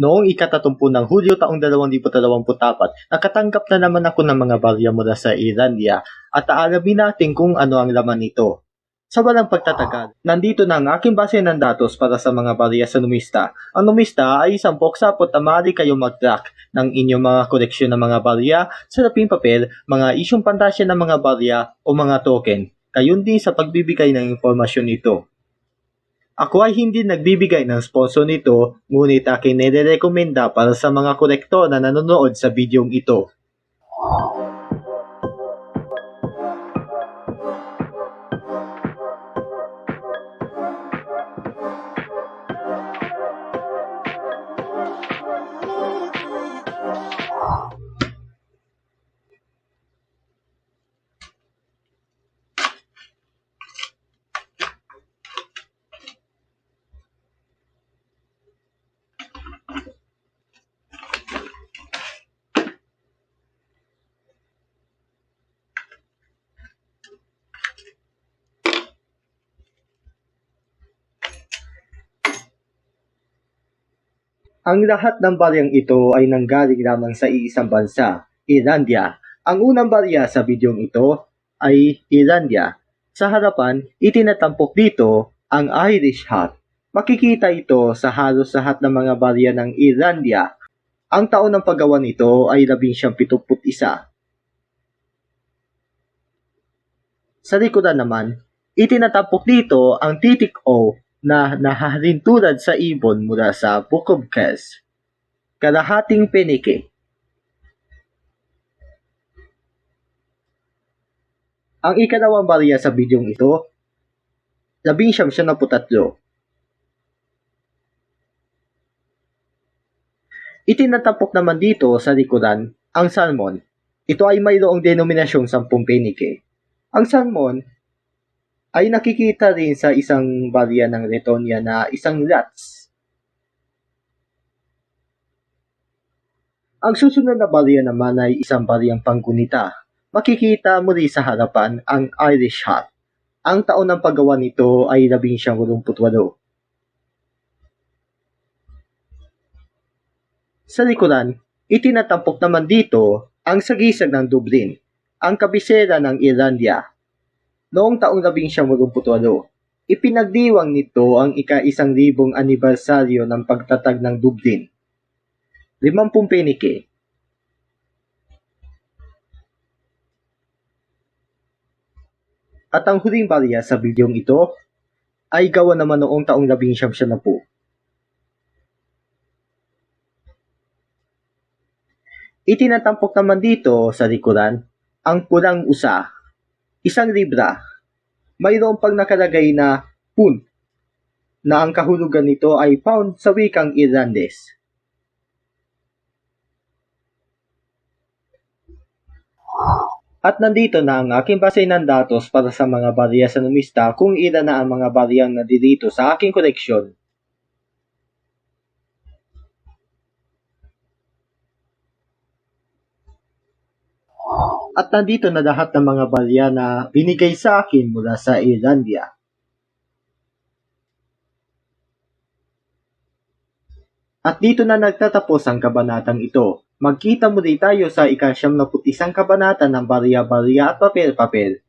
Noong ikatatumpu ng Hulyo taong 2024, nakatanggap na naman ako ng mga barya mula sa Irandia at aalamin natin kung ano ang laman nito. Sa walang pagtatagal, nandito na ang aking base ng datos para sa mga barya sa numista. Ang numista ay isang boksapot na maaari kayo mag-track ng inyong mga koleksyon ng mga barya, saraping papel, mga isyong pantasya ng mga barya o mga token. Gayon din sa pagbibigay ng impormasyon nito. Ako ay hindi nagbibigay ng sponsor nito, ngunit aking nire-recommenda para sa mga kolektor na nanonood sa bidyong ito. Ang lahat ng baryang ito ay nanggaling lamang sa iisang bansa, Irlandia. Ang unang barya sa bidyong ito ay Irlandia. Sa harapan, itinatampok dito ang Irish Hat. Makikita ito sa halos lahat ng mga barya ng Irlandia. Ang taon ng paggawa nito ay 1971. Sa likodan naman, itinatampok dito ang titik O na nahahalin tulad sa ibon mula sa Book of Kes. Kalahating penike. Ang ikalawang barya sa bidyong ito, labing siyam siya na putatlo. Itinatapok naman dito sa likuran ang salmon. Ito ay mayroong denominasyong 10 penike. Ang salmon ay nakikita rin sa isang barya ng Letonia na isang lats. Ang susunod na barya naman ay isang baryang panggunita. Makikita muli sa harapan ang Irish Hat. Ang taon ng paggawa nito ay 1988. Sa likuran, itinatampok naman dito ang sagisag ng Dublin, ang kabisera ng Irlandia, Noong taong 1988, ipinagdiwang nito ang ika-isang libong anibersaryo ng pagtatag ng Dublin. 50 penike. At ang huling barya sa bidyong ito ay gawa naman noong taong 1970. Itinatampok naman dito sa likuran ang pulang usa isang libra, mayroon pang nakalagay na pun na ang kahulugan nito ay pound sa wikang Irlandes. At nandito na ang aking base ng datos para sa mga barya sa numista kung ilan na ang mga baryang nandito sa aking koleksyon. At nandito na lahat ng mga barya na binigay sa akin mula sa Irlandia. At dito na nagtatapos ang kabanatang ito. Magkita muli tayo sa ikasyam na putisang kabanata ng barya-barya at papel-papel.